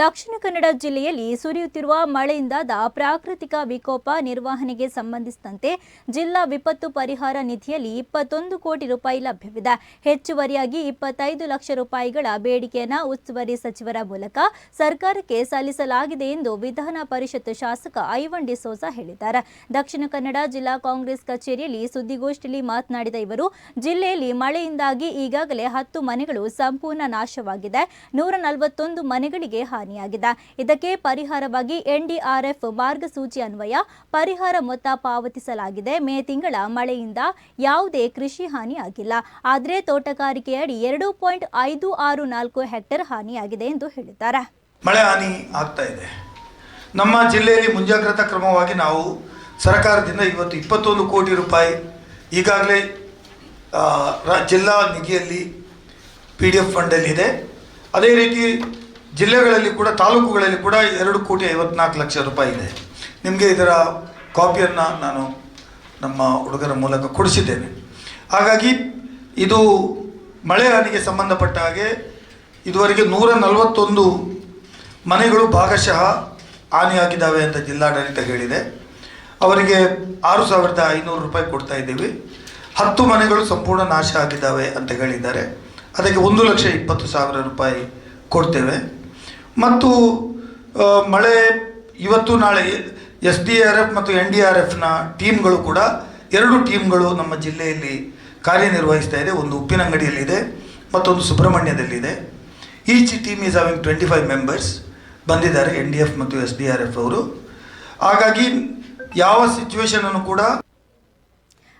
ದಕ್ಷಿಣ ಕನ್ನಡ ಜಿಲ್ಲೆಯಲ್ಲಿ ಸುರಿಯುತ್ತಿರುವ ಮಳೆಯಿಂದಾದ ಪ್ರಾಕೃತಿಕ ವಿಕೋಪ ನಿರ್ವಹಣೆಗೆ ಸಂಬಂಧಿಸಿದಂತೆ ಜಿಲ್ಲಾ ವಿಪತ್ತು ಪರಿಹಾರ ನಿಧಿಯಲ್ಲಿ ಇಪ್ಪತ್ತೊಂದು ಕೋಟಿ ರೂಪಾಯಿ ಲಭ್ಯವಿದೆ. ಹೆಚ್ಚುವರಿಯಾಗಿ ಇಪ್ಪತ್ತೈದು ಲಕ್ಷ ರೂಪಾಯಿಗಳ ಬೇಡಿಕೆಯನ್ನು ಉಸ್ತುವಾರಿ ಸಚಿವರ ಮೂಲಕ ಸರ್ಕಾರಕ್ಕೆ ಸಲ್ಲಿಸಲಾಗಿದೆ ಎಂದು ವಿಧಾನ ಪರಿಷತ್ ಶಾಸಕ ಐವನ್ ಡಿಸೋಜಾ ಹೇಳಿದ್ದಾರೆ. ದಕ್ಷಿಣ ಕನ್ನಡ ಜಿಲ್ಲಾ ಕಾಂಗ್ರೆಸ್ ಕಚೇರಿಯಲ್ಲಿ ಸುದ್ದಿಗೋಷ್ಠಿಯಲ್ಲಿ ಮಾತನಾಡಿದ ಇವರು, ಜಿಲ್ಲೆಯಲ್ಲಿ ಮಳೆಯಿಂದಾಗಿ ಈಗಾಗಲೇ ಹತ್ತು ಮನೆಗಳು ಸಂಪೂರ್ಣ ನಾಶವಾಗಿದೆ. ನೂರ ನಲವತ್ತೊಂದು ಮನೆಗಳಿಗೆ ಹಾನಿಯಾಗಿದೆ ಇದಕ್ಕೆ ಪರಿಹಾರವಾಗಿ ಎನ್ಡಿಆರ್ಎಫ್ ಮಾರ್ಗಸೂಚಿ ಅನ್ವಯ, ಪರಿಹಾರ ಮೊತ್ತ ಪಾವತಿಸಲಾಗಿದೆ. ಮೇ ತಿಂಗಳ ಮಳೆಯಿಂದ ಯಾವುದೇ ಕೃಷಿ ಹಾನಿಯಾಗಿಲ್ಲ ಆದರೆ ತೋಟಗಾರಿಕೆಯಡಿ ಎರಡು ಪಾಯಿಂಟ್ ಐದು ಆರು ನಾಲ್ಕು ಹೆಕ್ಟೇರ್ ಹಾನಿಯಾಗಿದೆ ಎಂದು ಹೇಳಿದ್ದಾರೆ. ಮಳೆ ಹಾನಿ ಆಗ್ತಾ ಇದೆ. ನಮ್ಮ ಜಿಲ್ಲೆಯಲ್ಲಿ ಮುಂಜಾಗ್ರತಾ ಕ್ರಮವಾಗಿ ನಾವು ಸರ್ಕಾರದಿಂದ ಇವತ್ತು ಇಪ್ಪತ್ತೊಂದು ಕೋಟಿ ರೂಪಾಯಿ ಈಗಾಗಲೇ ಜಿಲ್ಲಾ ನಿಧಿಯಲ್ಲಿ ಪಿ ಡಿ ಎಫ್ ಫಂಡಲ್ಲಿದೆ. ಅದೇ ರೀತಿ ಜಿಲ್ಲೆಗಳಲ್ಲಿ ಕೂಡ, ತಾಲೂಕುಗಳಲ್ಲಿ ಕೂಡ ಎರಡು ಕೋಟಿ ಐವತ್ನಾಲ್ಕು ಲಕ್ಷ ರೂಪಾಯಿ ಇದೆ. ನಿಮಗೆ ಇದರ ಕಾಪಿಯನ್ನು ನಾನು ನಮ್ಮ ಹುಡುಗರ ಮೂಲಕ ಕೊಡಿಸಿದ್ದೇನೆ. ಹಾಗಾಗಿ ಇದು ಮಳೆ ಹಾನಿಗೆ ಸಂಬಂಧಪಟ್ಟ ಹಾಗೆ ಇದುವರೆಗೆ ನೂರ ನಲವತ್ತೊಂದು ಮನೆಗಳು ಭಾಗಶಃ ಹಾನಿಯಾಗಿದ್ದಾವೆ ಅಂತ ಜಿಲ್ಲಾಡಳಿತ ಹೇಳಿದೆ. ಅವರಿಗೆ ಆರು ಸಾವಿರದ ಐನೂರು ರೂಪಾಯಿ ಕೊಡ್ತಾ ಇದ್ದೀವಿ. ಹತ್ತು ಮನೆಗಳು ಸಂಪೂರ್ಣ ನಾಶ ಆಗಿದ್ದಾವೆ ಅಂತ ಹೇಳಿದ್ದಾರೆ. ಅದಕ್ಕೆ ಒಂದು ಲಕ್ಷ ಇಪ್ಪತ್ತು ಸಾವಿರ ರೂಪಾಯಿ ಕೊಡ್ತೇವೆ. ಮತ್ತು ಮಳೆ ಇವತ್ತು ನಾಳೆ ಎಸ್ ಡಿ ಆರ್ ಎಫ್ ಮತ್ತು ಎನ್ ಡಿ ಆರ್ ಎಫ್ನ ಟೀಮ್ಗಳು ಕೂಡ ಎರಡು ಟೀಮ್ಗಳು ನಮ್ಮ ಜಿಲ್ಲೆಯಲ್ಲಿ ಕಾರ್ಯನಿರ್ವಹಿಸ್ತಾ ಇದೆ. ಒಂದು ಉಪ್ಪಿನಂಗಡಿಯಲ್ಲಿದೆ, ಮತ್ತೊಂದು ಸುಬ್ರಹ್ಮಣ್ಯದಲ್ಲಿದೆ. Each team is having twenty five members ಬಂದಿದ್ದಾರೆ, ಎನ್ ಡಿ ಎಫ್ ಮತ್ತು ಎಸ್ ಡಿ ಆರ್ ಎಫ್ ಅವರು. ಹಾಗಾಗಿ ಯಾವ ಸಿಚುವೇಶನನ್ನು ಕೂಡ